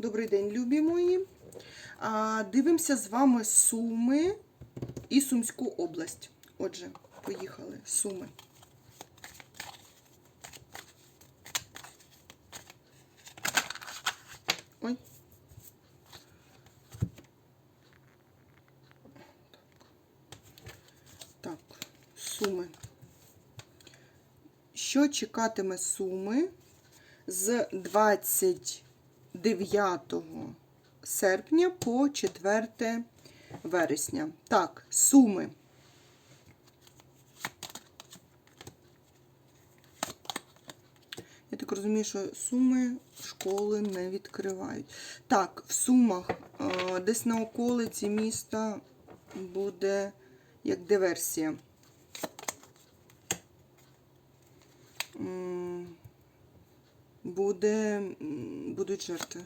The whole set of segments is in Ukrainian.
Добрий день, любі мої. А, Дивимося з вами Суми і Сумську область. Отже, поїхали. Суми. Ой. Так, суми. Що чекатиме суми з 29 серпня по 4 вересня? Так, суми. Я так розумію, що суми школи не відкривають. Так, в сумах е, десь на околиці міста буде як диверсія. Буде, будуть жертви.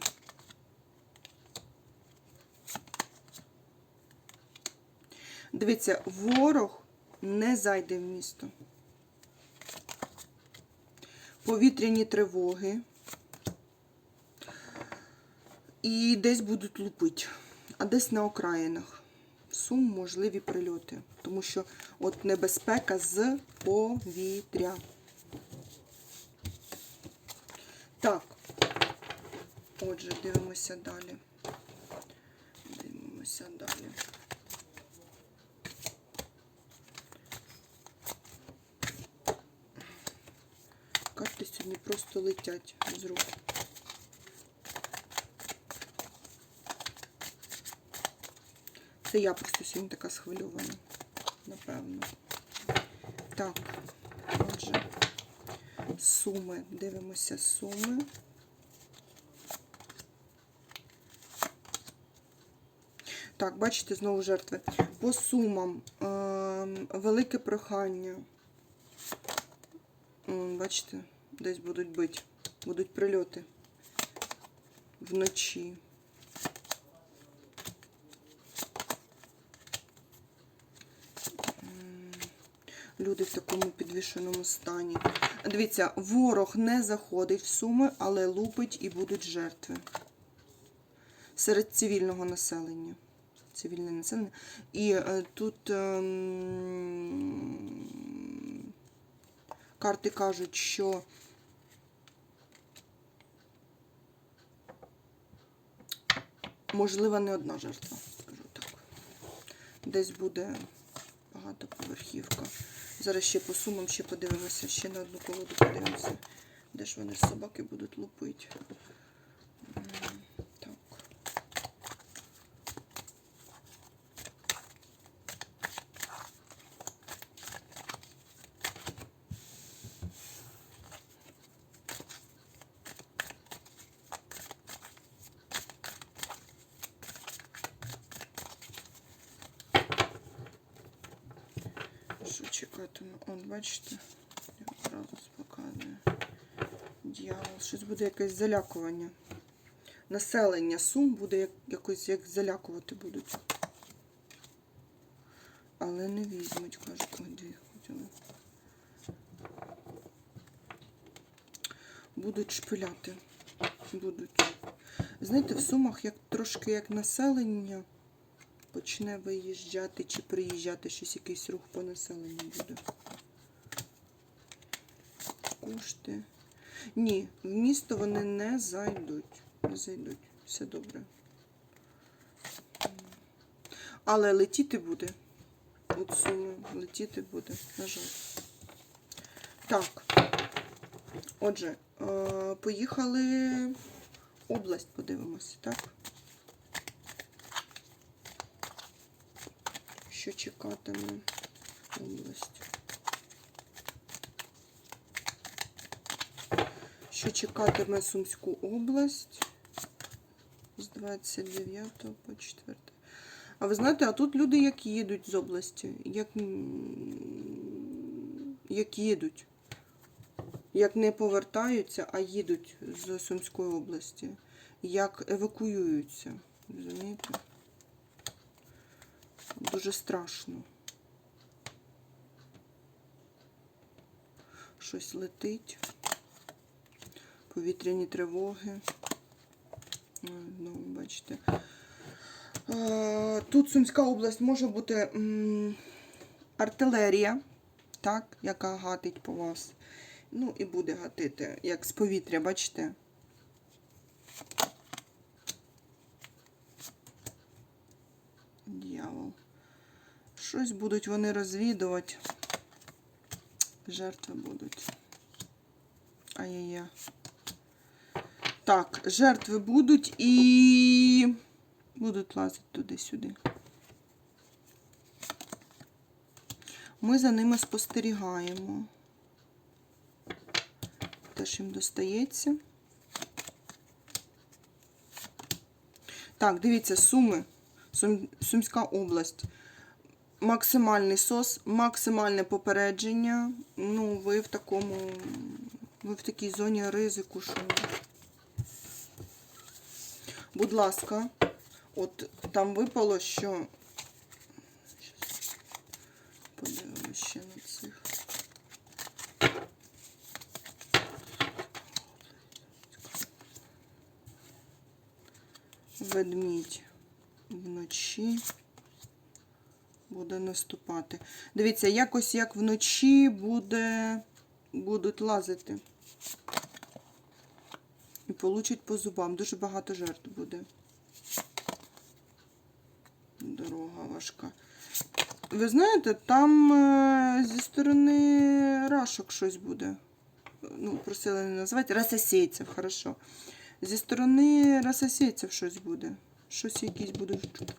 Дивіться, ворог не зайде в місто. Повітряні тривоги. І десь будуть лупити, а десь на окраїнах. Сум можливі прильоти, тому що от небезпека з повітря. Так, отже, дивимося далі. Дивимося далі. Карти сьогодні просто летять з рук. Це я просто сьогодні така схвильована, напевно. Так, отже, суми. Дивимося суми. Так, бачите, знову жертви. По сумам ем, велике прохання. Бачите, десь будуть бити, будуть прильоти вночі. Люди в такому підвішеному стані. Дивіться, ворог не заходить в суми, але лупить і будуть жертви. Серед цивільного населення. Цивільне населення. І е, тут ем, карти кажуть, що можлива не одна жертва, скажу так. Десь буде багатоповерхівка. Зараз ще по сумам ще подивимося, ще на одну колоду подивимося, де ж вони собаки будуть лупити. Що чекатиме? Он, бачите, я одразу показую. Дьявол, щось буде якесь залякування. Населення сум буде як, якось як залякувати будуть. Але не візьмуть, кажуть, ой, дві хотіли. Будуть шпиляти. Будуть. Знаєте, в сумах як трошки як населення почне виїжджати чи приїжджати щось, якийсь рух по населенню буде. Кошти. Ні, в місто вони не зайдуть. Не зайдуть. Все добре. Але летіти буде. От суми летіти буде, на жаль. Так. Отже, е, поїхали область, подивимося, так? Що чекатиме область. Що чекатиме Сумську область з 29 по 4. А ви знаєте, а тут люди як їдуть з області, як, як їдуть. Як не повертаються, а їдуть з Сумської області. Як евакуюються. Розумієте? Дуже страшно. Щось летить. Повітряні тривоги. А, Ну, бачите. Е, Тут Сумська область може бути артилерія, так, яка гатить по вас. Ну і буде гатити, як з повітря, бачите? Дьявол. Щось будуть вони розвідувати. Жертви будуть. Ай-яй-яй. Так, жертви будуть і будуть лазити туди-сюди. Ми за ними спостерігаємо. Теж їм достається. Так, дивіться, Суми, Сум, Сумська область. Максимальний сос, максимальне попередження. Ну, ви в такому, ви в такій зоні ризику, що. Будь ласка, от там випало, що. Щас Подивимось ще на цих. Ведмідь вночі буде наступати. Дивіться, якось як вночі буде, будуть лазити. І получать по зубам. Дуже багато жертв буде. Дорога важка. Ви знаєте, там е, зі сторони рашок щось буде. Ну, просили не називати. Расосейців, хорошо. Зі сторони расосейців щось буде. Щось якісь будуть.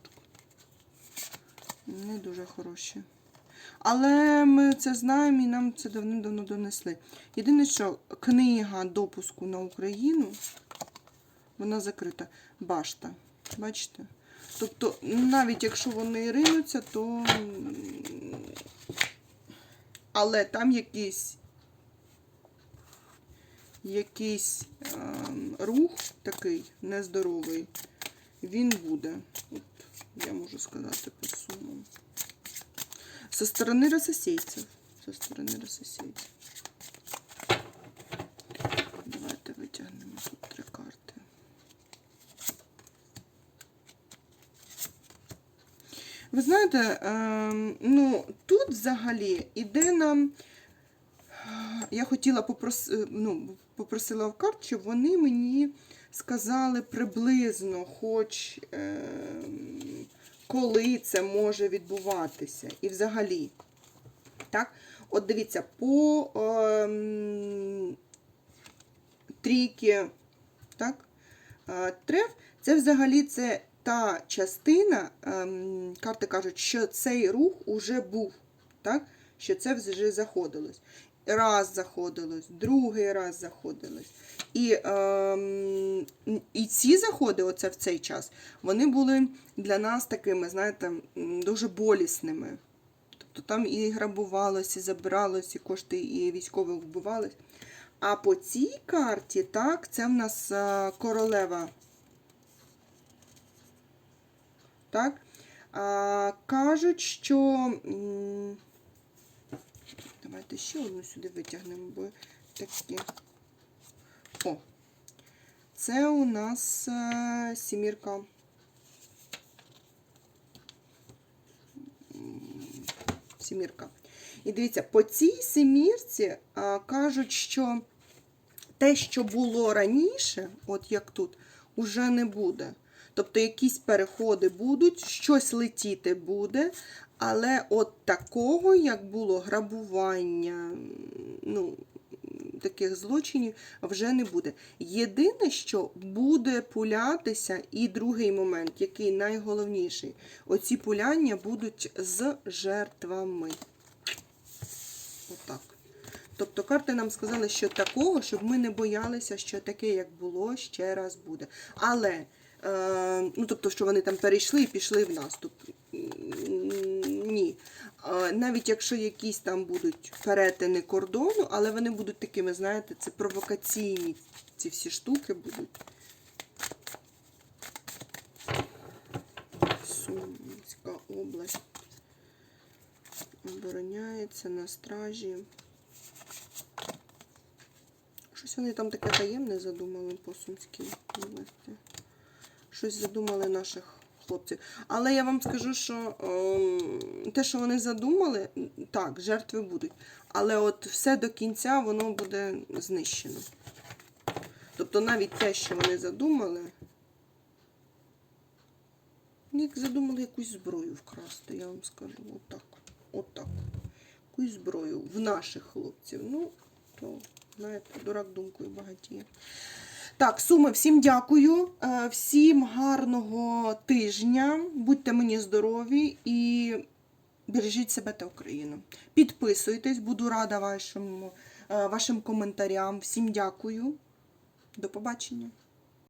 Не дуже хороші. Але ми це знаємо і нам це давним-давно донесли. Єдине, що книга допуску на Україну, вона закрита. Башта. Бачите? Тобто, навіть якщо вони ринуться, то. Але там якийсь якийсь ем, рух такий нездоровий, він буде. От я можу сказати сумам. Со сторони рососейців. Со сторони рососейців. Давайте витягнемо тут три карти. Ви знаєте, ем, ну, тут взагалі іде нам. Я хотіла попрос... е, ну, попросила в карт, щоб вони мені сказали приблизно, хоч ем, коли це може відбуватися. І взагалі. Так? От дивіться, по ем, трійки, так? е, треф, це взагалі це та частина, ем, карти кажуть, що цей рух уже був, так? що це вже заходилось. Раз заходилось, другий раз заходилось. І, ем, і ці заходи, оце в цей час, вони були для нас такими, знаєте, дуже болісними. Тобто там і грабувалось, і забиралось, і кошти, і військових вбивались. А по цій карті, так, це в нас е, королева. Так? А, кажуть, що. Давайте ще одну сюди витягнемо, бо такі. О, це у нас е, сімірка. Сімірка. І дивіться, по цій семірці а, кажуть, що те, що було раніше, от як тут, уже не буде. Тобто якісь переходи будуть, щось летіти буде, але от такого, як було грабування, ну, таких злочинів вже не буде. Єдине, що буде пулятися, і другий момент, який найголовніший, оці пуляння будуть з жертвами. Отак. Тобто карти нам сказали, що такого, щоб ми не боялися, що таке, як було, ще раз буде. Але, ну тобто, що вони там перейшли і пішли в наступ. Ні. Е, навіть якщо якісь там будуть перетини кордону, але вони будуть такими, знаєте, це провокаційні ці всі штуки будуть. Сумська область обороняється на стражі. Щось вони там таке таємне задумали по Сумській області. Щось задумали наших хлопців. Але я вам скажу, що ем, те, що вони задумали, так, жертви будуть. Але от все до кінця воно буде знищено. Тобто навіть те, що вони задумали. ну, Як задумали якусь зброю вкрасти, я вам скажу. Отак. Отак. Якусь зброю в наших хлопців. Ну, то, знаєте, дурак думкою багатіє. Так, суми, всім дякую. Е, Всім гарного тижня. Будьте мені здорові і бережіть себе та Україну. Підписуйтесь, буду рада вашим, е, вашим коментарям. Всім дякую. До побачення.